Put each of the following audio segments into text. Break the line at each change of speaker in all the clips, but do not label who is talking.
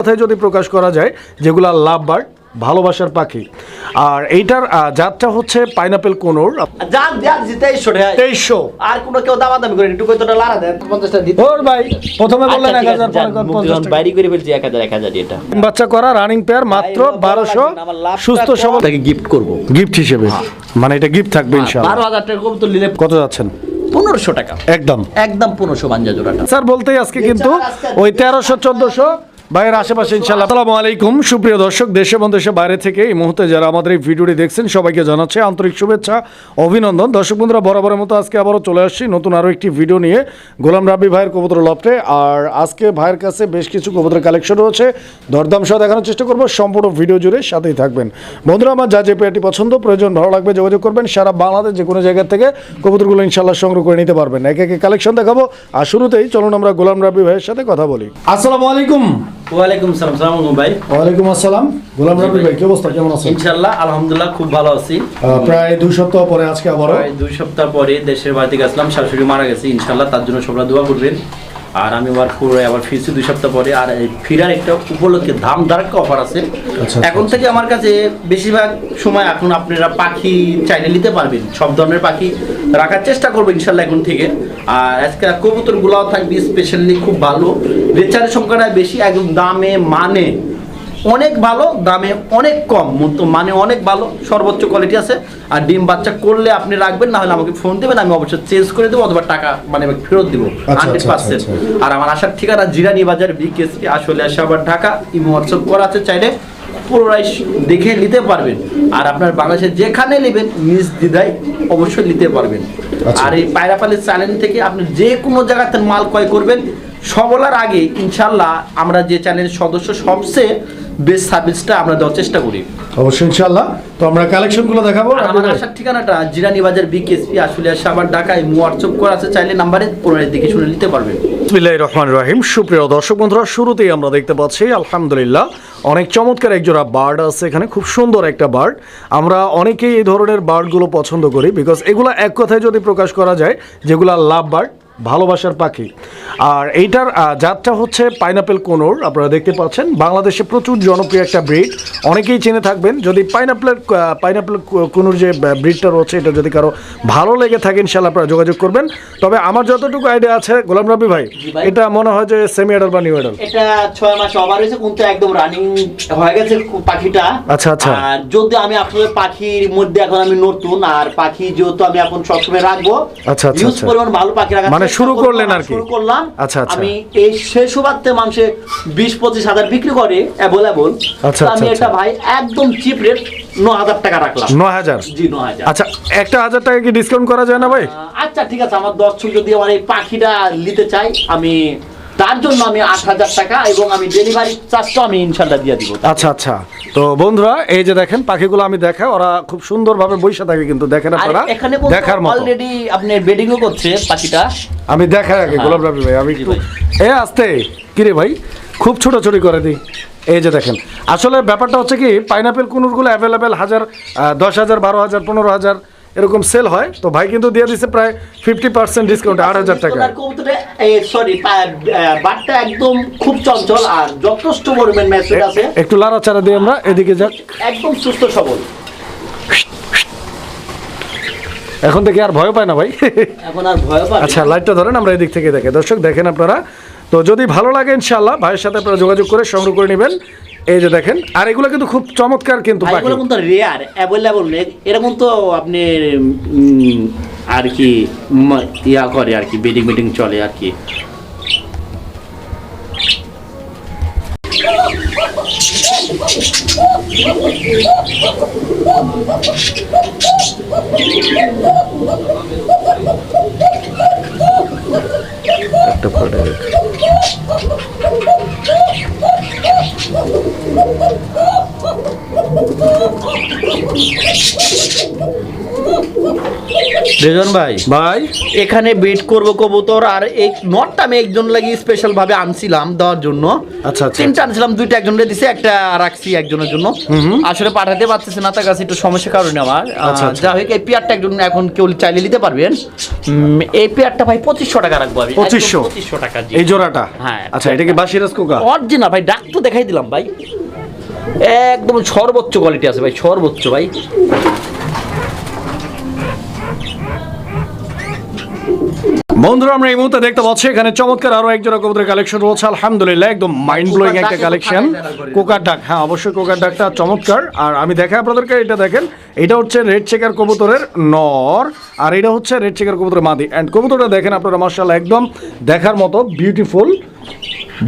কথায় যদি প্রকাশ করা যায় যেগুলা লাভ বার্ড ভালোবাসার পাখি। আর এইটার জাতটা হচ্ছে পাইনাপেল কোনোর।
যান যান জি তেইশশো টাকা
তেইশশো।
আর কোনো কেউ দামা দামি করে একটু কত লাড়া দেন পঞ্চাশটা দিতে
ওর ভাই প্রথমে বললেন
আচ্ছা,
এক হাজার
বাইরে করে ফেলছি এক হাজার এক হাজার এটা।
বাচ্চা করা রানিং পেয়ার মাত্র বারোশো। সুস্থ সবল।
তাকে গিফট করব।
গিফট হিসেবে। মানে এটা গিফট থাকবে ইনশাআল্লাহ।
বারো হাজার টাকা কবুতর নিলে
কত যাচ্ছেন?
পনেরোশো টাকা।
একদম।
একদম পনেরোশো বাঞ্জা জোড়াটা।
স্যার বলতেই আজকে কিন্তু ওই তেরোশো চোদ্দশো বাইরের আশেপাশে ইনশাল্লাহ আসসালামু আলাইকুম। সুপ্রিয় দর্শক, দেশে এবং দেশের বাইরে থেকে এই মুহূর্তে যারা আমাদের এই ভিডিওটি দেখছেন, সবাইকে জানাচ্ছে আন্তরিক শুভেচ্ছা, অভিনন্দন। দর্শক বন্ধুরা, বরাবরের মতো আজকে আবারও চলে আসছি নতুন আরও একটি ভিডিও নিয়ে। গোলাম রাব্বি ভাইয়ের কবুতর লফটে। আর আজকে ভাইয়ের কাছে বেশ কিছু কবুতরের কালেকশন রয়েছে। দরদাম সহ দেখানোর চেষ্টা করব। সম্পূর্ণ ভিডিও জুড়ে সাথেই থাকবেন। বন্ধুরা, আমার যা যে পেয়ারটি পছন্দ, প্রয়োজন ভালো লাগবে যোগাযোগ করবেন। সারা বাংলাদেশ যে কোনো জায়গা থেকে কবুতরগুলো ইনশাল্লাহ সংগ্রহ করে নিতে পারবেন। একে একে কালেকশন দেখাবো। আর শুরুতেই চলুন আমরা গোলাম রাব্বি ভাইয়ের সাথে কথা বলি। আসসালামু আলাইকুম।
ওয়ালাইকুম সালাম সালাম ভাই।
ওয়ালাইকুম আসসালাম। গোলাম রাব্বি ভাই। কি অবস্থা? কেমন আছেন?
ইনশাল্লাহ আলহামদুলিল্লাহ খুব ভালো আছি।
প্রায় দুই সপ্তাহ পরে আজকে
প্রায় দুই সপ্তাহ পরে দেশের বাড়িতে গেছিলাম শাশুড়ি মারা গেছে তার জন্য সবাই দোয়া করবেন। আর আমি আবার পুরো আবার ফিরছি দুই সপ্তাহ পরে আর এই ফিরার একটা উপলক্ষে ধাম একটা অফার আছে।
আচ্ছা।
এখন থেকে আমার কাছে বেশিরভাগ সময় এখন আপনারা পাখি চাইলে নিতে পারবেন সব ধরনের পাখি রাখার চেষ্টা করব ইনশাল্লাহ এখন থেকে। আর আজকে কবুতর গুলাও থাকবে স্পেশালি খুব ভালো। রেচারের সংখ্যাটা বেশি একদম দামে মানে অনেক ভালো দামে অনেক কম। মানে অনেক ভালো সর্বোচ্চ কোয়ালিটি আছে। আর ডিম বাচ্চা করলে আপনি রাখবেন না হলে আমাকে ফোন দেবেন আমি অবশ্যই চেঞ্জ করে দেবো অথবা টাকা মানে ফেরত দিব। হান্ড্রেড পার্সেন্ট আর আমার আসার ঠিকানা জিরানি বাজার বিকেএসপি আসলে আসে আবার ঢাকা। ইমো হোয়াটসঅ্যাপ করা আছে চাইলে পুরোটাই দেখে নিতে পারবেন। আর আপনার বাংলাদেশে যেখানে নেবেন নিজ দ্বিধায় অবশ্যই নিতে পারবেন।
আচ্ছা।
আর এই পায়রাপালের চ্যানেল থেকে আপনি যে কোনো জায়গাতে মাল ক্রয় করবেন সবলার আগে ইনশাল্লাহ আমরা যে চ্যানেলের সদস্য সবচেয়ে বেস্ট সার্ভিসটা আমরা দেওয়ার চেষ্টা করি।
অবশ্যই ইনশাল্লাহ। তো আমরা কালেকশনগুলো দেখাবো
আমার আসার ঠিকানাটা জিরানি বাজার বিকেএসপি আসলে সাবার ঢাকায় হোয়াটসঅ্যাপ করা আছে। চাইলে নাম্বারে পুনরায় দিকে শুনে নিতে পারবেন।
বিসমিল্লাহ রহমান রাহিম। সুপ্রিয় দর্শক বন্ধুরা শুরুতেই আমরা দেখতে পাচ্ছি আলহামদুলিল্লাহ অনেক চমৎকার একজোড়া বার্ড আছে এখানে খুব সুন্দর একটা বার্ড। আমরা অনেকেই এই ধরনের বার্ডগুলো পছন্দ করি বিকজ এগুলো এক কথায় যদি প্রকাশ করা যায় যেগুলো লাভ বার্ড ভালোবাসার পাখি। আর এইটার জাতটা হচ্ছে পাইনাপেল কোনোর আপনারা দেখতে পাচ্ছেন। বাংলাদেশে প্রচুর জনপ্রিয় একটা ব্রিড। অনেকেই চিনে থাকবেন যদি পাইনাপেলের পাইনাপেল কোনোর যে ব্রিডটা রয়েছে এটা যদি কারও ভালো লেগে থাকে ইনশাল্লাহ আপনারা যোগাযোগ করবেন। তবে আমার যতটুকু আইডিয়া আছে গোলাম রবি ভাই এটা মনে হয় যে সেমি এডাল বা নিউ এডাল
এটা ছয় মাস ওভার হয়েছে কিন্তু একদম রানিং হয়ে গেছে পাখিটা।
আচ্ছা, আচ্ছা।
আর যদি আমি আসলে পাখির মধ্যে এখন আমি নতুন আর পাখি যেহেতু আমি এখন সবসময় রাখব
আচ্ছা, আচ্ছা, আচ্ছা।
পরিমাণ ভালো পাখি রাখার
মানে শুরু করলেন আর কি?
শুরু করলাম
আচ্ছা, আচ্ছা।
আমি এই শেষ সুবাদে মানুষে বিশ পঁচিশ হাজার বিক্রি করে অ্যাভেলেবল
আচ্ছা,
আমি
আচ্ছা,
এটা
আচ্ছা।
ভাই একদম চিপ রেট নয় হাজার টাকা রাখলাম
হাজার
জি ন হাজার
আচ্ছা একটা হাজার টাকা কি ডিসকাউন্ট করা যায় না ভাই
আচ্ছা ঠিক আছে আমার দর্শক যদি আমার এই পাখিটা নিতে চাই আমি তার জন্য আমি আট হাজার টাকা এবং আমি ডেলিভারি চার্জটা আমি ইনশাল্লাহ দিয়ে দিব।
আচ্ছা আচ্ছা। তো বন্ধুরা এই যে দেখেন পাখিগুলো আমি দেখা ওরা খুব সুন্দরভাবে বসে থাকে কিন্তু দেখেন আপনারা
এখানে
দেখার মতো।
অলরেডি আপনি বেডিংও করছে পাখিটা।
আমি দেখাই আগে
হ্যাঁ।
গোলাপ রবি ভাই আমি একটু এ আসতে। কিরে ভাই? খুব ছোটাছুটি করে দিই এই যে দেখেন আসলে ব্যাপারটা হচ্ছে কি পাইনাপেল কুনুরগুলো অ্যাভেলেবেল হাজার দশ হাজার বারো হাজার পনেরো হাজার এরকম সেল হয় তো ভাই কিন্তু দিয়ে দিচ্ছে প্রায় ফিফটি পার্সেন্ট ডিসকাউন্ট আট হাজার টাকা।
সরি বাটটা একদম খুব চঞ্চল আর যথেষ্ট পরিমাণ ম্যাচুর আছে।
একটু লাড়াচাড়া দিয়ে আমরা এদিকে যাক
একদম সুস্থ সবল।
এখন থেকে আর ভয় পায় না ভাই।
এখন আর ভয় পাবে
আচ্ছা লাইটটা ধরেন আমরা এদিক থেকে দেখে। দর্শক দেখেন আপনারা। তো যদি ভালো লাগে ইনশাল্লাহ ভাইয়ের সাথে আপনারা যোগাযোগ করে সংগ্রহ করে নেবেন। এই যে দেখেন আর এগুলো কিন্তু খুব চমৎকার কিন্তু
এগুলো কিন্তু রেয়ার অ্যাভেলেবল এরকম তো আপনি আর কি ইয়া করে আর কি বেডিং বেডিং চলে আর কি।
একটা পরে
রেজন ভাই।
ভাই?
এখানে বেট করব কবুতর আর এই নটটা আমি একজন লাগি স্পেশাল ভাবে আনছিলাম দেওয়ার জন্য।
আচ্ছা, আচ্ছা,
তিনটা আনছিলাম দুইটা একজনের দিছে একটা রাখছি একজনের জন্য। আসলে পাঠাতে পারতেছে না তার কাছে একটু সমস্যার কারণে আমার।
আচ্ছা।
যা হোক এই পেয়ারটা একজন এখন কেউ চাইলে নিতে পারবেন। এই পেয়ারটা ভাই পঁচিশশো টাকা রাখব আমি।
পঁচিশশো?
পঁচিশশো টাকা
এই জোড়াটা?
হ্যাঁ।
আচ্ছা এটা কি বাসিরাজ কোকা?
অরিজিনাল ভাই ডাক তো দেখাই দিলাম ভাই। একদম সর্বোচ্চ কোয়ালিটি আছে ভাই সর্বোচ্চ ভাই।
বন্ধুরা আমরা এই মুহূর্তে দেখতে পাচ্ছি এখানে চমৎকার আরও এক জোড়া কবুতরের কালেকশন রয়েছে আলহামদুলিল্লাহ একদম মাইন্ড ব্লোয়িং একটা কালেকশন কোকার ডাক হ্যাঁ অবশ্যই কোকার ডাকটা চমৎকার। আর আমি দেখাই আপনাদেরকে এটা দেখেন এটা হচ্ছে রেড চেকার কবুতরের নর আর এটা হচ্ছে রেড চেকার কবুতরের মাদি। অ্যান্ড কবুতরটা দেখেন আপনারা মার্শাল্লাহ একদম দেখার মতো বিউটিফুল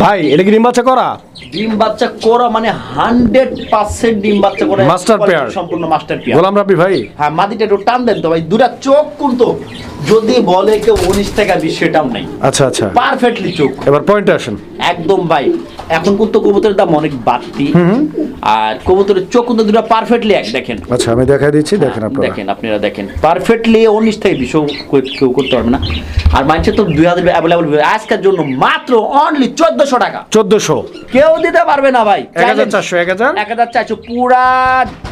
ভাই এটা কি ডিম বাচ্চা করা?
ডিম বাচ্চা করা মানে হান্ড্রেড পার্সেন্ট ডিম বাচ্চা করে।
মাস্টার পেয়ার
সম্পূর্ণ মাস্টার পেয়ার
গোলাম রাব্বি ভাই।
হ্যাঁ মাটিটা একটু টান দেন তো ভাই দুটা চোখ কিন্তু যদি বলে কেউ উনিশ টাকা বিশ সেটাও নাই।
আচ্ছা আচ্ছা।
পারফেক্টলি চোখ।
এবার পয়েন্ট আসেন।
একদম ভাই। এখন কিন্তু কবুতরের দাম অনেক বাড়তি। আর কবুতরের চোখ কিন্তু দুটা পারফেক্টলি এক দেখেন।
আচ্ছা আমি দেখাই দিচ্ছি দেখেন আপনারা।
দেখেন আপনারা দেখেন। পারফেক্টলি উনিশ থেকে বিশ কেউ করতে পারবে না। আর মানুষের তো দুই হাজার অ্যাভেলেবল আজকের জন্য মাত্র অনলি চোদ্দশো টাকা।
চোদ্দশো।
কেউ দিতে পারবে না ভাই।
এক হাজার চারশো এক হাজার?
এক হাজার চারশো পুরা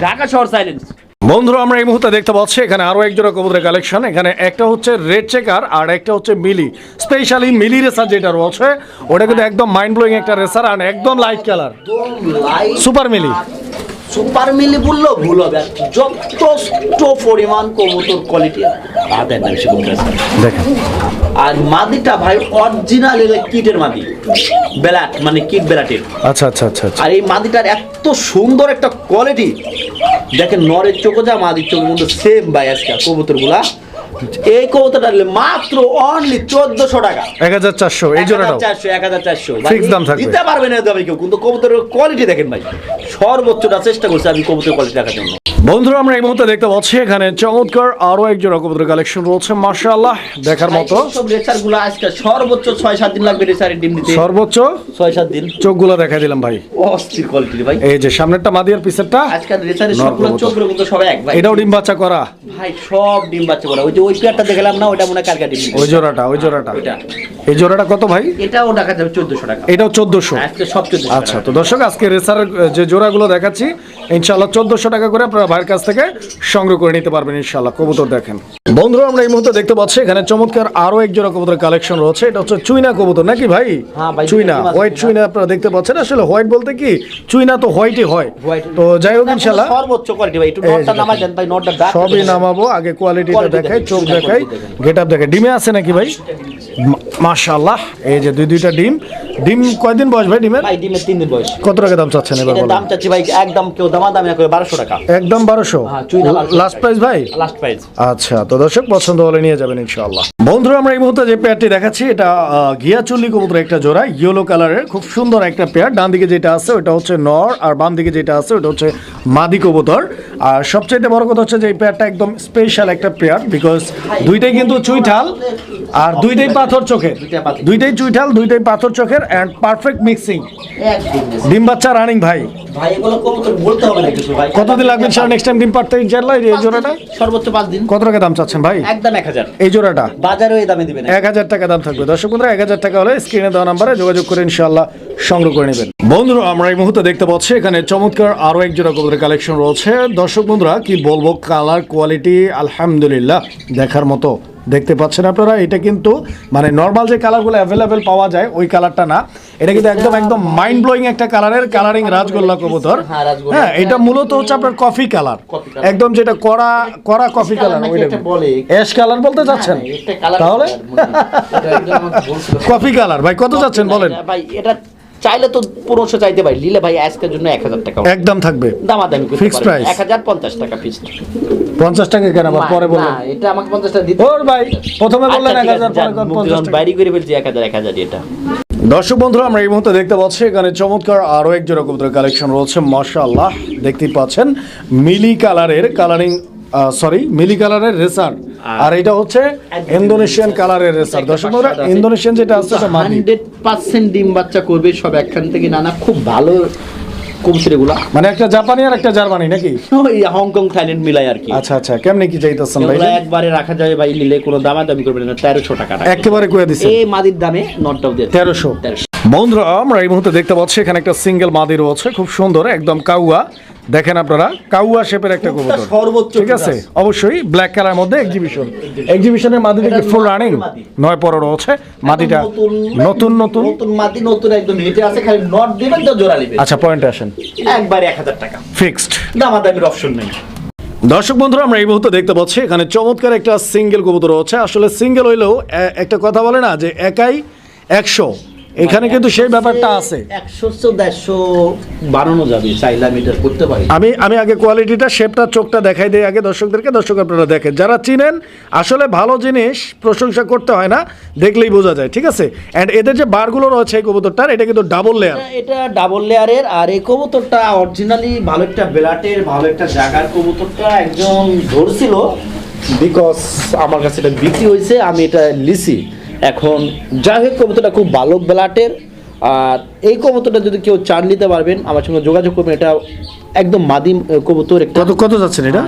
ঢাকা শহর সাইলেন্স
বন্ধুরা আমরা এই মুহূর্তে দেখতে পাচ্ছি এখানে আরও একজোড়া কবুতরের কালেকশন এখানে একটা হচ্ছে রেড চেকার আর একটা হচ্ছে মিলি। স্পেশালি মিলি রেসার যেটা রয়েছে ওটা কিন্তু একদম মাইন্ড ব্লোয়িং একটা রেসার আর একদম লাইট কালার সুপার মিলি।
সুপার মিলি বললেও ভুল হবে। যথেষ্ট পরিমাণ কবুতর কোয়ালিটি।
দেখেন।
আর মাদিটা ভাই অরিজিনাল কিটের মাদি। বেলাট মানে কিট বেলাটের।
আচ্ছা আচ্ছা আচ্ছা আচ্ছা।
আর এই মাদিটার এত সুন্দর একটা কোয়ালিটি দেখেন নরের চোখ যা মাদির চোখ মধ্যে সেম ভাই আজকে কবুতরগুলা এই কবুতরটা নিলে মাত্র অনলি চোদ্দশো টাকা।
এক হাজার চারশো এই জোড়াটাও।
চারশো এক হাজার চারশো।
Fixed দাম থাকবে।
দিতে পারবে না দামে কেউ কিন্তু কবুতরের কোয়ালিটি দেখেন ভাই। সর্বোচ্চটা চেষ্টা করছি আমি কবুতরের কোয়ালিটি দেখার জন্য।
বন্ধুরা আমরা এই মুহূর্তে দেখতে পাচ্ছি এখানে চমৎকার আরও একজন কবুতরের কালেকশন রয়েছে মার্শাল্লাহ দেখার মতো।
সব রেসার আজকে সর্বোচ্চ ছয় সাত দিন লাগবে রেসারের ডিম দিতে।
সর্বোচ্চ
ছয় সাত দিন।
চোখগুলো দেখাই দিলাম ভাই।
অস্থির কোয়ালিটি ভাই।
এই যে সামনেরটা পিছেরটা
রেসারের সবগুলো
কবুতর।
চোখগুলো কিন্তু সবাই এক ভাই।
এটাও ডিম বাচ্চা করা।
ভাই সব ডিম বাচ্চা করা। ওই যে ওই পেয়ারটা দেখলাম না ওটা মনে কারকা ডিম
ওই জোড়াটা ওই জোড়াটা। এই জোড়াটা কত ভাই?
এটাও দেখা যাবে চোদ্দশো টাকা।
এটাও চোদ্দশো।
আজকে সব চোদ্দশো
আচ্ছা তো দর্শক আজকে রেসারের যে জোড়াগুলো দেখাচ্ছি ইনশাল্লাহ চোদ্দশো টাকা করে আপনারা ভাইয়ের কাছ থেকে সংগ্রহ করে নিতে পারবেন ইনশাল্লাহ কবুতর দেখেন। বন্ধুরা আমরা এই মুহূর্তে দেখতে পাচ্ছি এখানে চমৎকার আরও এক জোড়া কবুতরের কালেকশন রয়েছে। এটা হচ্ছে চুইনা কবুতর নাকি ভাই?
হ্যাঁ ভাই,
চুইনা হোয়াইট চুইনা আপনারা দেখতে পাচ্ছেন। আসলে হোয়াইট বলতে কি চুইনা তো হোয়াইটই হয়। তো যাই হোক ইনশাল্লাহ
সর্বোচ্চ কোয়ালিটি ভাই একটু
এই যে
নটটা নামাই দেন ভাই নটটা
সবই নামাবো আগে কোয়ালিটিটা দেখাই চোখ দেখাই।
quality দেখেন।
গেট আপ দেখাই ডিমে আছে নাকি ভাই? মাশাআল্লাহ এই যে দুই দুইটা ডিম। ডিম কয়দিন বয়স ভাই ডিমের?
ভাই ডিমের তিন দিন বয়স।
কত টাকা দাম চাচ্ছেন এবার বলেন?
দাম চাচ্ছি ভাই একদম কেউ দামা দামি না করে বারোশো টাকা।
একদম বারোশো?
হ্যাঁ, চুইনা 1200
লাস্ট প্রাইস ভাই?
লাস্ট প্রাইস
আচ্ছা তো দর্শক পছন্দ হলে নিয়ে যাবেন ইনশাআল্লাহ। বন্ধুরা আমরা এই মুহূর্তে যে পেয়ারটি দেখাচ্ছি এটা ঘিয়া চল্লি কবুতর একটা জোড়া ইয়েলো কালারের খুব সুন্দর একটা পেয়ার। ডান দিকে যেটা আছে ওটা হচ্ছে নর আর বাম দিকে যেটা আছে ওটা হচ্ছে মাদি কবুতর। আর সবচেয়ে বড় কথা হচ্ছে যে এই পেয়ারটা একদম স্পেশাল একটা পেয়ার বিকজ দুইটাই কিন্তু চুইঠাল আর দুইটাই পাথর চোখের।
দুইটাই
চুইঠাল দুইটাই পাথর চোখের অ্যান্ড পারফেক্ট মিক্সিং ডিম বাচ্চা রানিং ভাই।
ভাই এগুলো কবুতর বলতে হবে না কিছু ভাই?
কতদিন লাগবে স্যার নেক্সট টাইম ডিম পারতে এই জোড়াটা?
সর্বোচ্চ পাঁচ দিন।
কত টাকা দাম চাচ্ছেন ভাই?
একদম এক হাজার।
এই জোড়াটা?
বাজারে ওই দামে দিবেন।
এক হাজার টাকা দাম থাকবে। দর্শক বন্ধুরা এক হাজার টাকা হলে স্ক্রিনে দেওয়া নাম্বারে যোগাযোগ করে ইনশাল্লাহ সংগ্রহ করে নেবেন। বন্ধুরা আমরা এই মুহূর্তে দেখতে পাচ্ছি এখানে চমৎকার আরও এক জোড়া কবুতরের কালেকশন রয়েছে। দর্শক বন্ধুরা কি বলব কালার কোয়ালিটি আলহামদুলিল্লাহ দেখার মতো। দেখতে পাচ্ছেন আপনারা এটা কিন্তু মানে নর্মাল যে কালারগুলো অ্যাভেলেবেল পাওয়া যায় ওই কালারটা না। এটা কিন্তু একদম একদম মাইন্ড ব্লোয়িং একটা কালারের কালারিং রাজগোল্লা কবুতর।
হ্যাঁ।
হ্যাঁ এটা মূলত হচ্ছে আপনার কফি কালার একদম যেটা কড়া কড়া কফি কালার। অ্যাশ কালার বলতে চাচ্ছেন?
হ্যাঁ, কালার
তাহলে। কফি কালার ভাই কত যাচ্ছেন বলেন?
ভাই এটা চাইলে তো পনেরোশো চাইতে পারি নিলে ভাই আজকের জন্য এক হাজার টাকা।
একদম থাকবে।
দামা দামি
Fixed price?
এক হাজার পঞ্চাশ টাকা ফিক্স
পঞ্চাশ টাকা কেন? আবার পরে বললেন।
এটা আমাকে পঞ্চাশ টাকা দিতে
ওর ভাই প্রথমে বললেন
আচ্ছা,
এক
ঠিক
হাজার পরে পঞ্চাশ।
বাইরে করে ফেলছি এক হাজার এক হাজার এটা।
দর্শক বন্ধুরা আমরা এই মুহূর্তে দেখতে পাচ্ছি এখানে চমৎকার আরও এক জোড়া কবুতরের কালেকশন রয়েছে মাশাআল্লাহ দেখতেই পাচ্ছেন মিলি কালারের কালারিং সরি মিলি কালারের রেসার। আর এটা হচ্ছে ইন্দোনেশিয়ান কালারের রেসার। দর্শক বন্ধুরা ইন্দোনেশিয়ান যেটা আছে সেটা মাদি।
হান্ড্রেড পার্সেন্ট ডিম বাচ্চা করবে সব একখান থেকে নানা খুব ভালো কবুতর এগুলা।
মানে একটা জাপানি আর একটা জার্মানি নাকি?
ওই হংকং থাইল্যান্ড মিলাই আর কি।
আচ্ছা আচ্ছা কেমনে কি চাইতেছেন ভাই?
একবারে রাখা যাবে ভাই নিলে কোনো দামা দামি করবেন না তেরোশো টাকা
একেবারে কয়ে দিছে।
এই মাদির দামে নটটাও দিয়ে
তেরোশো।
তেরোশো।
বন্ধুরা আমরা এই মুহূর্তে দেখতে পাচ্ছি এখানে একটা সিঙ্গেল মাদি রয়েছে খুব সুন্দর একদম কাউয়া। দেখেন আপনারা কাউয়া শেপের একটা কবুতর।
সর্বোচ্চ
ঠিক আছে? অবশ্যই ব্ল্যাক কালার মধ্যে এক্সিবিশন এক্সিবিশনের মাদিটা কি ফুল রানিং নয় পর রয়েছে মাদিটা
নতুন
নতুন নতুন।
মাদি নতুন একদম হেঁটে আছে। খালি নট দিবেন তো জোড়া নেবেন।
আচ্ছা পয়েন্ট আসেন।
একবার এক হাজার টাকা।
ফিক্সড
দামাদামির অপশন নেই।
দর্শক বন্ধুরা আমরা এই মুহূর্তে দেখতে পাচ্ছি এখানে চমৎকার একটা সিঙ্গেল কবুতর হচ্ছে আসলে সিঙ্গেল হইলেও একটা কথা বলে না যে একাই একশো। এখানে কিন্তু সেই ব্যাপারটা আছে।
একশো দেড়শো বাড়ানো যাবে চাইলে আমি এটা করতে পারি।
আমি আমি আগে কোয়ালিটিটা শেপটা চোখটা দেখাই দিই আগে দর্শকদেরকে দর্শক আপনারা দেখেন। যারা চিনেন আসলে ভালো জিনিস প্রশংসা করতে হয় না দেখলেই বোঝা যায় ঠিক আছে? অ্যান্ড এদের যে বারগুলো রয়েছে এই কবুতরটার এটা কিন্তু ডাবল লেয়ার
এটা- ডাবল লেয়ারের আর এই কবুতরটা অরিজিনালি ভালো একটা বেলাটের ভালো একটা জায়গার কবুতরটা একজন ধরছিল। বিকজ আমার কাছে এটা বিক্রি হয়েছে আমি এটা লিছি এখন যাই হোক কবিতাটা খুব ভালো ব্লাটের। আর এই কবুতরটা যদি কেউ চান নিতে পারবেন, আমার সঙ্গে যোগাযোগ করবেন, এটা একদম মাদিম কবুতর
কত কত যাচ্ছেন এটা?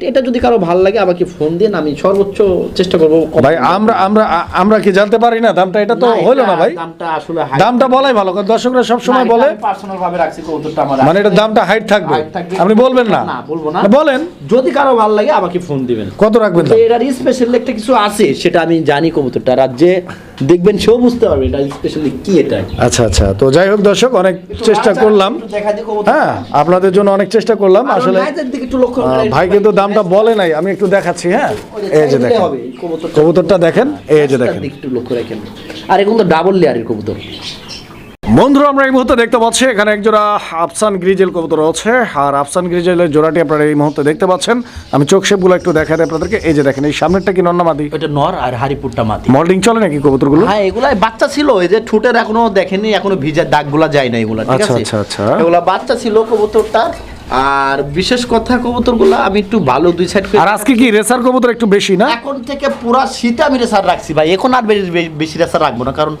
এটা যদি কারও ভালো লাগে আমাকে ফোন দিন আমি সর্বোচ্চ চেষ্টা করব।
ভাই আমরা আমরা আমরা কি জানতে পারি না? দামটা এটা তো হইল না ভাই।
দামটা আসলে high-
দামটা বলাই ভালো কারণ দর্শকরা সবসময়
না, এটা
বলে
personal ভাবে রাখছি কবুতরটা আমার
মানে এটা দামটা হাইট থাকবে। আপনি বলবেন না।
না, বলব না।
বলেন।
যদি কারও ভালো লাগে আমাকে ফোন দিবেন।
কত রাখবেন?
এটার স্পেশাল একটা কিছু আছে সেটা আমি জানি কবুতরটা। রাজ্যে দেখবেন সেও বুঝতে পারবে এটা স্পেশালি কি এটা।
আচ্ছা আচ্ছা। তো যাই হোক দর্শক অনেক চেষ্টা করলাম। হ্যাঁ আপনাদের জন্য অনেক চেষ্টা করলাম আসলে ভাই কিন্তু দামটা বলে নাই আমি একটু দেখাচ্ছি হ্যাঁ? এই যে দেখেন
কবুতরটা-
দেখেন এই যে দেখেন।
একটু লক্ষ্য রাখেন। আর এখন তো ডাবল লেয়ারের কবুতর।
বন্ধুরা আমরা এই মুহূর্তে দেখতে পাচ্ছি এখানে এক জোড়া আফসান গ্রিজেল কবুতর আছে আর আফসান গ্রিজেলের জোড়াটি আপনারা এই মুহূর্তে দেখতে পাচ্ছেন। আমি চোখ শেপগুলো একটু দিই আপনাদেরকে। এই যে দেখেন এই সামনেরটা কি নন্নামাদি
ওইটা নর আর হারিপুরটা মাটি
মল্ডিং চলে নাকি কবুতরগুলো?
হ্যাঁ এগুলা বাচ্চা ছিল এই যে ঠোঁটের এখনও দেখেনি এখনও ভিজার দাগগুলা যায় না এগুলা ঠিক
আচ্ছা,
আছে?
আচ্ছা, আচ্ছা।
এগুলা বাচ্চা ছিল কবুতরটা আর বিশেষ কথা কবুতরগুলা আমি একটু ভালো দুই সাইড
আর আজকে কি রেসার কবুতর একটু বেশি না?
এখন থেকে পুরা শীতে আমি রেসার রাখছি ভাই এখন আর বেশি রেসার রাখব না কারণ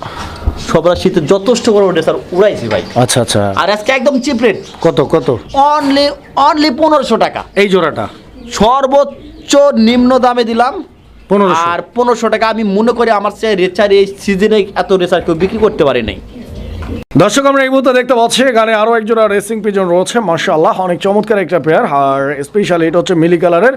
সবরা শীতে যথেষ্ট বড় স্যার উড়াইছি ভাই।
আচ্ছা আচ্ছা।
আর আজকে একদম চিপ রেট
কত কত?
অনলি অনলি পনেরোশো টাকা।
এই জোড়াটা?
সর্বোচ্চ নিম্ন দামে দিলাম। আর পনেরোশো টাকা আমি মনে করি আমার চেয়ে রেচার এই সিজনে এত রেচার কেউ বিক্রি করতে পারে নাই।
দর্শক আমরা এই মুহূর্তে দেখতে পাচ্ছি এখানে আরও একজোড়া রেসিং পিজন রয়েছে মাশাআল্লাহ অনেক চমৎকার একটা পেয়ার আর স্পেশালি এটা হচ্ছে মিলি কালারের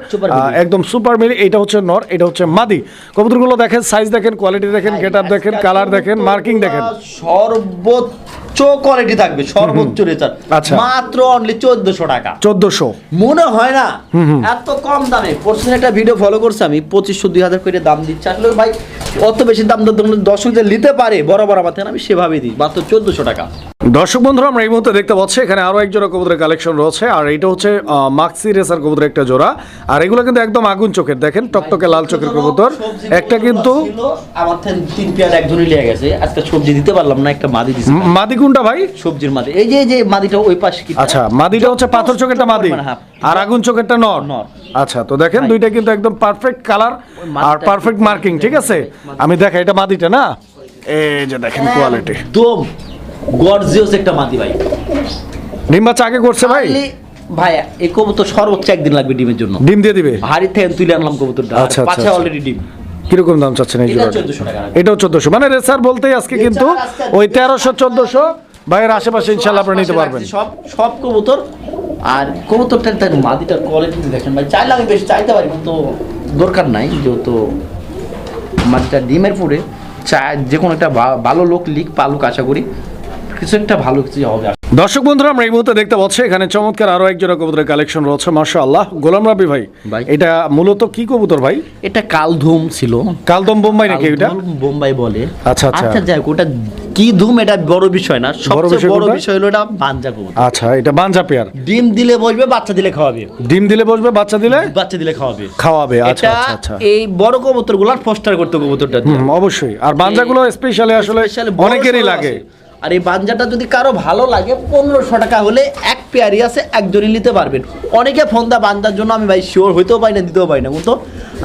একদম সুপার মিলি এটা হচ্ছে নর এটা হচ্ছে মাদি। কবুতরগুলো দেখেন সাইজ দেখেন কোয়ালিটি দেখেন গেট আপ দেখেন কালার দেখেন মার্কিং দেখেন।
সর্বোচ্চ কোয়ালিটি থাকবে সর্বোচ্চ রেচার
আচ্ছা।
মাত্র অনলি চোদ্দশো টাকা।
চোদ্দশো।
মনে হয় না এত কম দামে পরশুদিন একটা ভিডিও ফলো করছে আমি পঁচিশশো দুই হাজার করে দাম দিচ্ছে। আসলে ভাই অত বেশি দাম দর্শক যে নিতে পারে বরাবর আমার থেকে আমি সেভাবেই দিই মাত্র চোদ্দশো টাকা
দর্শক বন্ধুরা আমরা এই মুহূর্তে দেখতে পাচ্ছি এখানে আরও এক জোড়া কবুতরের কালেকশন রয়েছে আর এটা হচ্ছে মাক্সি রেসার কবুতরের একটা জোড়া। আর এগুলো কিন্তু একদম আগুন চোখের দেখেন টকটকে লাল চোখের কবুতর। একটা কিন্তু
আমার থেকে তিন পেয়ার একজনই লিয়ে গেছে আজকে সবজি দিতে পারলাম না একটা মাদি দিছে।
মাদি কোনটা ভাই?
সবজির মাদি। এই যে এই যে মাদিটা ওই পাশে কি
আচ্ছা মাদিটা হচ্ছে পাথর চোখেরটা মাদি।
হ্যাঁ।
আর আগুন চোখেরটা নর।
নর।
আচ্ছা তো দেখেন দুইটা কিন্তু একদম পারফেক্ট কালার আর পারফেক্ট মার্কিং ঠিক আছে? আমি দেখাই এটা মাদিটা না? এই যে দেখেন কোয়ালিটি
একদম। গর্জিয়াস একটা মাদি ভাই।
ডিম বাচ্চা আগে করছে ভাই?
খালি ভাই এই কবুতর সর্বোচ্চ একদিন লাগবে ডিমের জন্য।
ডিম দিয়ে দিবে?
হাড়ি থেকে তুলে আনলাম কবুতরটা।
আচ্ছা, আচ্ছা, আচ্ছা।
অলরেডি ডিম।
কীরকম দাম চাচ্ছেন এই
এটা
জোড়াটা?
1400 টাকা রাখবেন।
এটাও চোদ্দশো। মানে রেসার বলতেই আজকে কিন্তু ওই তেরোশো চোদ্দশো বাইরের আশেপাশে ইনশাল্লাহ আপনারা নিতে পারবেন।
সব সব কবুতর। আর কবুতরটার তার মাদিটার কোয়ালিটি দেখেন ভাই। চাইলে আমি বেশি চাইতে পারি কিন্তু দরকার নাই যেহেতু মাদিটা ডিমের পরে। চা যে কোনো একটা ভালো লোক লিক পালুক আশা করি। কিছু একটা ভালো কিছু হবে।
দর্শক বন্ধুরা আমরা এই মুহূর্তে দেখতে পাচ্ছি এখানে চমৎকার আরও এক জোড়া কবুতরের কালেকশন রয়েছে মাশা আল্লাহ গোলাম রাবি ভাই। এটা মূলত কি কবুতর ভাই?
এটা কালধুম ছিল।
কালদম বোম্বাই নাকি এটা?
বোম্বাই বলে।
আচ্ছা, আচ্ছা।
আচ্ছা যাই ওটা কি ধুম এটা বড় বিষয় না। সবচেয়ে বড় বিষয় হলো এটা বাঞ্জা কবুতর।
আচ্ছা এটা বাঞ্জা পেয়ার।
ডিম দিলে বসবে বাচ্চা দিলে খাওয়াবে।
ডিম দিলে বসবে বাচ্চা দিলে?
বাচ্চা দিলে খাওয়াবে।
খাওয়াবে আচ্ছা আচ্ছা আচ্ছা।
এই বড় কবুতরগুলার ফস্টার করতে কবুতরটা।
অবশ্যই। আর বাঞ্জাগুলো স্পেশালি আসলে অনেকেরই লাগে।
আর এই বাঞ্জাটা যদি কারও ভালো লাগে, পনেরোশো টাকা হলে এক পেয়ারি আছে একজনই নিতে পারবেন। অনেকে ফোন দা বান্দার জন্য, আমি ভাই শিওর হইতেও পাই না, দিতেও পারি না। কিন্তু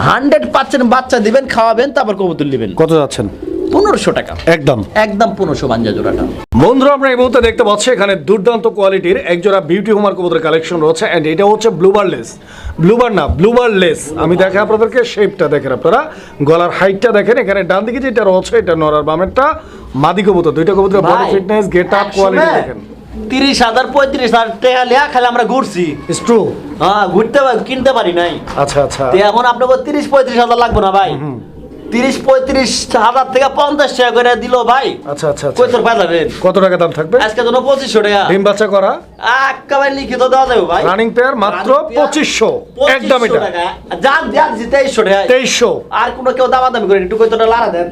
হান্ড্রেড পার্সেন্ট বাচ্চা দিবেন, খাওয়াবেন, তারপর কবুতর নেবেন।
কত যাচ্ছেন?
পনেরোশো টাকা।
একদম।
একদম পনেরোশো বাঞ্জা জোড়াটা।
বন্ধুরা আমরা এই মুহূর্তে দেখতে পাচ্ছি এখানে দুর্দান্ত কোয়ালিটির একজোড়া বিউটি হোমার কবুতরের কালেকশন রয়েছে এন্ড এটা হচ্ছে ব্লুবার লেস ব্লুবার না ব্লুবার লেস আমি দেখে আপনাদেরকে শেপটা দেখেন আপনারা। গলার হাইটটা দেখেন এখানে ডান দিকে যেটা রয়েছে এটা নরার বামেরটা মাদি কবুতর দুইটা কবুতরের body fitness get up quality দেখেন।
তিরিশ হাজার পঁয়ত্রিশ হাজার টাকা লিয়া খালি আমরা ঘুরছি।
ইটস ট্রু
হ্যাঁ ঘুরতে পারি কিনতে পারি নাই।
আচ্ছা আচ্ছা।
এখন আপনাকে তিরিশ পঁয়ত্রিশ হাজার লাগবে না ভাই। তিরিশ পঁয়ত্রিশ হাজার থেকে পঞ্চাশ টাকা করে দিল ভাই।
আচ্ছা আচ্ছা
কই
আচ্ছা
তোর পাই যাবেন
কত টাকা দাম থাকবে?
আজকে জন্য পঁচিশশো টাকা।
ডিম বাচ্চা করা?
একেবারে লিখিত দেওয়া যাবে ভাই।
রানিং পেয়ার মাত্র পঁচিশশো একদম এটা
টাকা। যান যান তেইশশো টাকা।
তেইশশো।
আর কোনো কেউ দামা দামি করে একটু কই তোটা লারা দেন।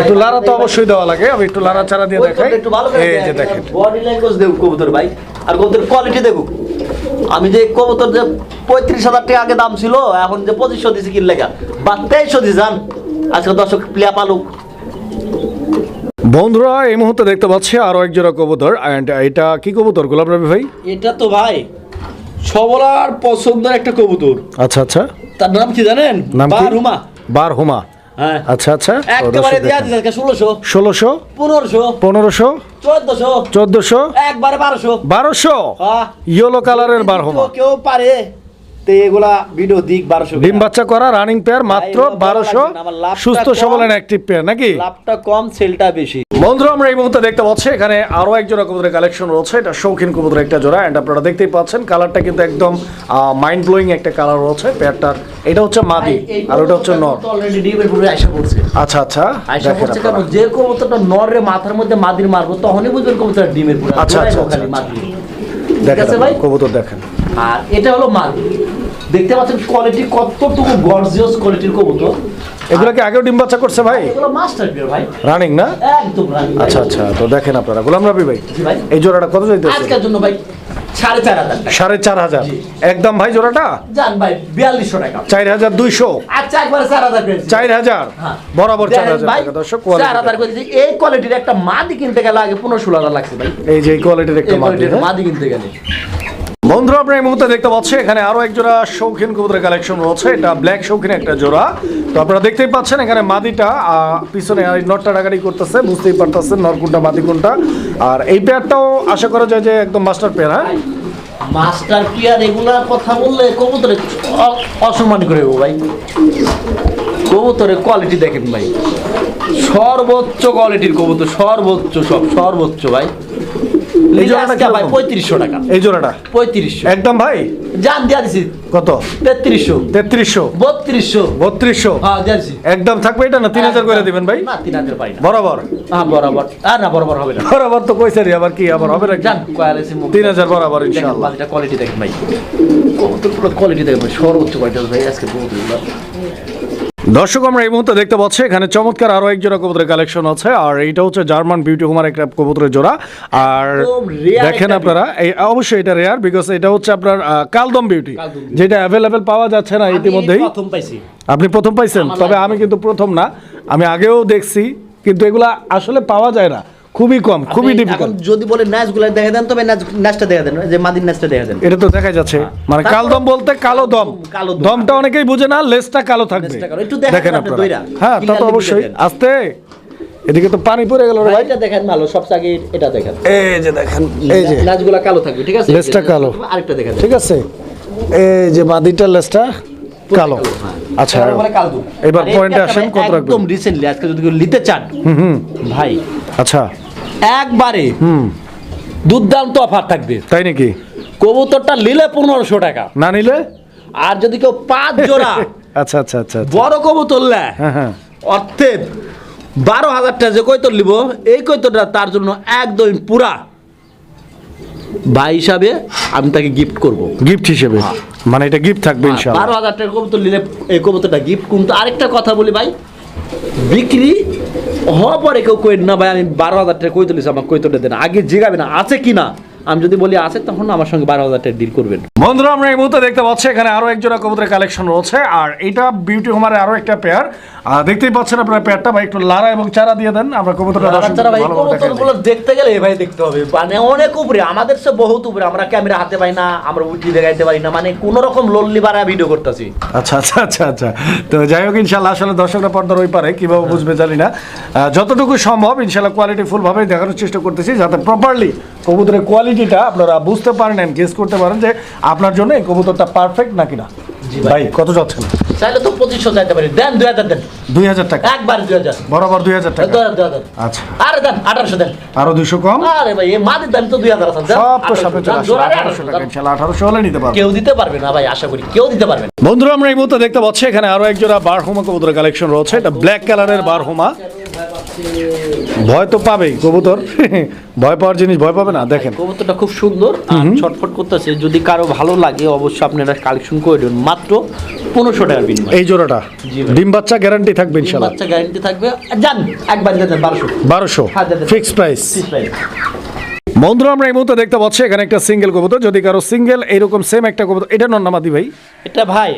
একটু লারা তো অবশ্যই দেওয়া লাগে। আমি একটু লারা চারা দিয়ে দেখাই।
একটু ভালো করে
এই যে দেখেন।
বডি ল্যাঙ্গুয়েজ দেখুক কবুতর ভাই। আর কবুতর কোয়ালিটি দেখুক। আমি যে কবুতর যে পঁয়ত্রিশ হাজার টাকা আগে দাম ছিল এখন যে পঁচিশশো দিছি কিনলে লেগা বা তেইশশো দিছি যান আজকে দর্শক প্লেয়ার পালুক।
বন্ধুরা এই মুহূর্তে দেখতে পাচ্ছি আরও এক জোড়া কবুতর অ্যান্ড এটা কি কবুতর গোলাপ রবি ভাই?
এটা তো ভাই সবলার পছন্দের একটা কবুতর।
আচ্ছা আচ্ছা।
তার নাম কি জানেন?
নাম কি?
বারুমা
বার হুমা আচ্ছা আচ্ছা।
একেবারে দিয়া আজকে ষোলোশো।
ষোলোশো?
পনেরোশো।
পনেরোশো?
চোদ্দশো।
চোদ্দশো?
একবারে বারোশো।
বারোশো?
হ্যাঁ।
ইয়েলো কালারের বার হুমা
কেউ- পারে তে এগুলা ভিডিও দিক বারোশো
ডিম বাচ্চা করা রানিং পেয়ার মাত্র বারোশো। সুস্থ। সবল অ্যাক্টিভ পেয়ার নাকি?
লাভটা কম সেলটা বেশি।
বন্ধুরা আমরা এই মুহূর্তে দেখতে পাচ্ছি এখানে আরও এক জোড়া কবুতরের কালেকশন রয়েছে। এটা শৌখিন কবুতরের একটা জোড়া এন্ড আপনারা দেখতেই পাচ্ছেন কালারটা কিন্তু একদম মাইন্ড ব্লোয়িং একটা কালার রয়েছে পেয়ারটার। এটা হচ্ছে মাদি আর ওটা হচ্ছে নর।
অলরেডি ডিমের পুরো আয়সা পড়ছে।
আচ্ছা আচ্ছা
আয়সা পড়ছে কারণ যে কবুতরটা নরে মাথার মধ্যে মাদির মারবো তখনই বুঝবেন কবুতর ডিমের পুরো
আচ্ছা, আচ্ছা,
খালি
আচ্ছা,
মাদি।
দেখেন
ভাই?
কবুতর দেখেন।
আর এটা হলো মাদি। দেখতে পাচ্ছেন কোয়ালিটি কতটুকু গর্জিয়াস কোয়ালিটির কবুতর।
এগুলো কি আগেও ডিম বাচ্চা করছে ভাই? রানিং না? আচ্ছা আচ্ছা তো দেখেন আপনারা। গোলাম রবি ভাই এই জোড়াটা কত
আজকের জন্য ভাই সাড়ে চার হাজার
একদম ভাই জোড়াটা? চার হাজার দুইশো।
চার হাজার হ্যাঁ।
বরাবর চার হাজার টাকা। দর্শক।
এই কোয়ালিটির একটা মাদি কিনতে গেলে আগে পনেরো ষোলো হাজার লাগছে ভাই।
এই যে কোয়ালিটির একটা হ্যাঁ?
মাদি কিনতে গেলে।
বন্ধুরা, আপনারা এই মুহূর্তে দেখতে পাচ্ছেন, এখানে আরও এক জোড়া শৌখিন কবুতরের কালেকশন রয়েছে। এটা ব্ল্যাক শৌখিন একটা জোড়া। তো আপনারা দেখতেই পাচ্ছেন, এখানে মাদিটা পিছনে আর নটটা ডাকাডি করতেছে, বুঝতেই পারতেছেন নর কোনটা মাদি কোনটা আর এই পেয়ারটাও আশা করা যায় যে একদম মাস্টার পেয়ার হ্যাঁ?
মাস্টার পিয়ার এগুলা কথা বললে কবুতরে অসম্মান করে ভাই। কবুতরের কোয়ালিটি দেখেন ভাই। সর্বোচ্চ কোয়ালিটির কবুতর, সর্বোচ্চ সব, সর্বোচ্চ ভাই।
এই জোড়াটা
ভাই পঁয়ত্রিশশো টাকা।
এই জোড়াটা?
পঁয়ত্রিশশো।
একদম ভাই?
জান দিয়া দিছি।
কত?
তেত্রিশশো।
তেত্রিশশো।
বত্রিশশো।
বত্রিশশো?
হ্যাঁ দিয়া দিছি।
একদম থাকবে এটা না? তিন হাজার করে দিবেন ভাই?
না তিন হাজার পাই না।
বরাবর?
হ্যাঁ বরাবর। আর না বরাবর হবে না।
বরাবর তো কইছে রে আবার কি আবার হবে
কোয়ালিটি মুখ
তিন হাজার বরাবর ইনশাআল্লাহ।
কোয়ালিটি দেখেন ভাই। কোয়ালিটি দেখেন সর্বোচ্চ কোয়ালিটি ভাই আজকে
দর্শক আমরা এই মুহূর্তে দেখতে পাচ্ছি এখানে চমৎকার আরও এক জোড়া কবুতরের কালেকশন আছে আর এটা হচ্ছে জার্মান বিউটি হোমার একটা কবুতরের জোড়া। আর দেখেন আপনারা এই অবশ্যই এটা রেয়ার বিকজ এটা হচ্ছে আপনার কালদম বিউটি যেটা অ্যাভেলেবেল পাওয়া যাচ্ছে না ইতিমধ্যেই।
প্রথম পাইছি।
আপনি প্রথম পাইছেন তবে আমি কিন্তু প্রথম না আমি আগেও দেখছি কিন্তু এগুলা আসলে পাওয়া যায় না। খুবই কম খুবই ডিফিকাল্ট
যদি বলে ন্যাচগুলো দেখা দেন তবে ন্যাচ ন্যাচটা দেখা দেন যে মাদির ন্যাচটা দেখা দেন।
এটা তো দেখা যাচ্ছে। মানে
তারপর-
কালদম বলতে কালো দম।
কালো
দমটা অনেকেই বুঝে না লেসটা কালো থাকবে।
একটু দেখেন
দেখেন
আপনি
আপনারা।
দইরা।
হ্যাঁ তা তো অবশ্যই।
দেখেন।
আস্তে। এদিকে তো পানি পড়ে গেল ভাই।
এটা দেখেন ভালো সবচেয়ে আগে এটা দেখেন।
এই যে দেখেন এই যে।
নাচগুলো কালো থাকবে ঠিক আছে?
লেজটা কালো।
আরেকটা দেখা
ঠিক আছে। এই যে মাদিটার লেসটা কালো। আচ্ছা। এবার পয়েন্টে আসেন কত রাখবেন?
একদম রিসেন্টলি আজকে যদি কেউ নিতে চান ভাই।
আচ্ছা।
একবারে
হুম।
দুর্দান্ত অফার থাকবে।
তাই নাকি?
কবুতরটা নিলে পনেরোশো টাকা।
না নিলে?
আর যদি কেউ পাঁচ জোড়া
আচ্ছা আচ্ছা আচ্ছা আচ্ছা।
বড় কবুতর নেয়
হ্যাঁ হ্যাঁ।
অর্থে বারো হাজার টাকা যে কৈতর নিব এই কৈতরটা তার জন্য একদম পুরা। ভাই হিসাবে আমি তাকে গিফট করব।
গিফট হিসেবে? মানে এটা গিফট থাকবে
বারো
ইনশাআল্লাহ।
হাজার টাকা কবুতর নিলে এই কবুতরটা গিফট কিন্তু আরেকটা কথা বলি ভাই বিক্রি হওয়ার পরে কেউ কই না ভাই, আমি বারো হাজার টাকা কই তুলিস আমার তুলে দেন আগে জিগাবে না, আছে কি না আমি যদি বলি আছে তখন আমার সঙ্গে বারো হাজার টাকা ডিল করবেন।
বন্ধুরা আমরা এই মুহূর্তে দেখতে পাচ্ছি এখানে আরও এক জোড়া কবুতরের কালেকশন রয়েছে আর এটা বিউটি হোমারের আরও একটা পেয়ার দেখতেই পাচ্ছেন আপনার পেয়ারটা ভাই একটু লারা এবং চারা দিয়ে দেন আমরা।
কবুতরগুলো দেখতে গেলে ভাই দেখতে হবে। মানে অনেক উপরে আমাদের সে বহুত উপরে আমরা ক্যামেরা হাতে পাই না আমরা উঠি দেখাইতে পারি না মানে কোন রকম লল্লি বাড়া ভিডিও করতেছি।
আচ্ছা আচ্ছা আচ্ছা আচ্ছা। তো যাই হোক ইনশাল্লাহ আসলে দর্শকরা পর্দার ওই পারে কীভাবে বুঝবে জানি না। যতটুকু সম্ভব ইনশাল্লাহ কোয়ালিটি ফুল ভাবে দেখানোর চেষ্টা করতেছি যাতে প্রপারলি কবুতরের কোয়ালিটিটা আপনারা বুঝতে পারেন এন্ড গেস করতে পারেন যে আপনার জন্য এই কবুতরটা পারফেক্ট নাকি না।
ভাই।
কত যাচ্ছেন
চাইলে তো পঁচিশশো চাইতে পারি। দেন দুই হাজার দেন।
দুই হাজার টাকা।
একবার দুই হাজার।
বরাবর দুই হাজার টাকা।
দুই হাজার
আচ্ছা।
আরে দেন আঠারোশো দেন।
আরও দুইশো কম?
আরে ভাই এই মাদের দাম তো দুই হাজার আছে।
সব তো
1800
সাপে চলে আসবে আঠারোশো
1800
টাকা। ইনশাল্লাহ আঠারোশো হলে নিতে পারব
কেউ দিতে পারবে না ভাই আশা করি। কেউ দিতে পারবে
বন্ধুরা আমরা এই মুহূর্তে দেখতে পাচ্ছি এখানে আরও এক জোড়া বারহুমা কবুতরের কালেকশন রয়েছে। এটা ব্ল্যাক কালারের বারহুমা। ভয় তো পাবেই কবুতর। ভয় পাওয়ার জিনিস ভয় পাবে না দেখেন।
কবুতরটা খুব সুন্দর আর ছটফট করতেছে। যদি কারও ভালো লাগে অবশ্যই আপনারা কালেকশন করে দেবেন মাত্র পনেরোশো টাকার বিনিময়।
এই জোড়াটা? ডিম বাচ্চা গ্যারান্টি থাকবে ইনশাল্লাহ।
বাচ্চা গ্যারান্টি থাকবে। যান একবার দিয়ে দেন বারোশো।
বারোশো।
হ্যাঁ, দেন, দেন।
ফিক্স প্রাইস বন্ধুরা আমরা এই মুহূর্তে দেখতে পাচ্ছি এখানে একটা সিঙ্গেল কবুতর। যদি কারও সিঙ্গেল এরকম সেম একটা কবুতর এটা নন্নামাদি ভাই?
এটা ভাই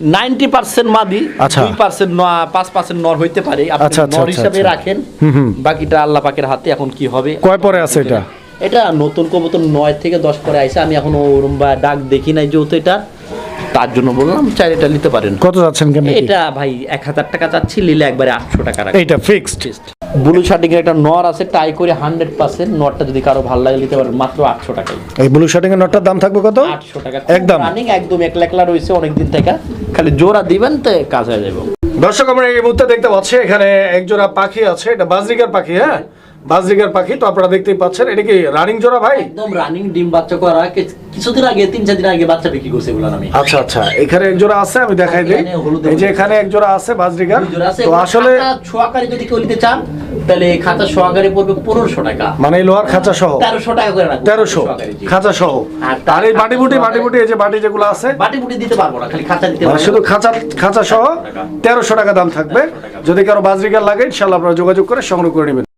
নাইনটি পার্সেন্ট মাদি
আচ্ছা।
দুই পার্সেন্ট পাঁচ পার্সেন্ট নর হইতে পারে। আপনি
আচ্ছা, আচ্ছা,
নর হিসাবে। রাখেন। বাকিটা আল্লাহ পাকের হাতে এখন কি হবে?
কয় পরে আছে এটা?
এটা নতুন কবুতর নয় থেকে দশ পরে আইসে আমি এখনও ওরম বা ডাক দেখি নাই যেহেতু এটা। তার জন্য বললাম চাই এটা নিতে পারেন।
কত যাচ্ছেন কেমন
এটা ভাই এক হাজার টাকা চাচ্ছি নিলে একবারে আটশো টাকা রাখি
এইটা ফিক্সড
ব্লু শার্টিং এর একটা নর আছে টাই করে হান্ড্রেড পার্সেন্ট নরটা যদি কারও ভালো লাগে নিতে পারেন মাত্র আটশো টাকায়
এই ব্লু শার্টিং এর নটটার দাম থাকবে কত?
আটশো টাকা।
একদম।
রানিং একদম একলা একলা রয়েছে অনেকদিন থেকে। খালি জোড়া দিবেন তো কাজ হয়ে যাবে।
দর্শক আমরা এই মুহূর্তে দেখতে পাচ্ছি এখানে একজোড়া পাখি আছে এটা বাজরিকার পাখি হ্যাঁ? বাজরিকার পাখি তো আপনারা দেখতেই পাচ্ছেন। এটা কি রানিং জোড়া ভাই?
একদম রানিং ডিম বাচ্চা করা। কিছুদিন আগে তিন চার দিন আগে বাচ্চা বিক্রি করছে এগুলো আমি।
আচ্ছা আচ্ছা। এখানে এক জোড়া আছে আমি দেখাই দিই। এই যে এখানে এক জোড়া আছে
আছে।
তো আসলে
সহকারী যদি কেউ নিতে চান তাহলে সহকারী পড়বে পনেরোশো টাকা।
মানে লোহার খাঁচা সহ?
তেরোশো টাকা করে
তেরোশো খাঁচা সহ।
আর
এই বাটি বুটি বাটি বুটি এই যে বাটি যেগুলো আছে?
বাটি বুটি দিতে পারব না খালি খাতা দিতে
মানে
পারব।
শুধু খাঁচা খাঁচা সহ
টাকা।
তেরোশো টাকা দাম থাকবে। যদি কারও বাজরিকার লাগে ইনশাল্লাহ আপনারা যোগাযোগ করে সংগ্রহ করে নেবেন।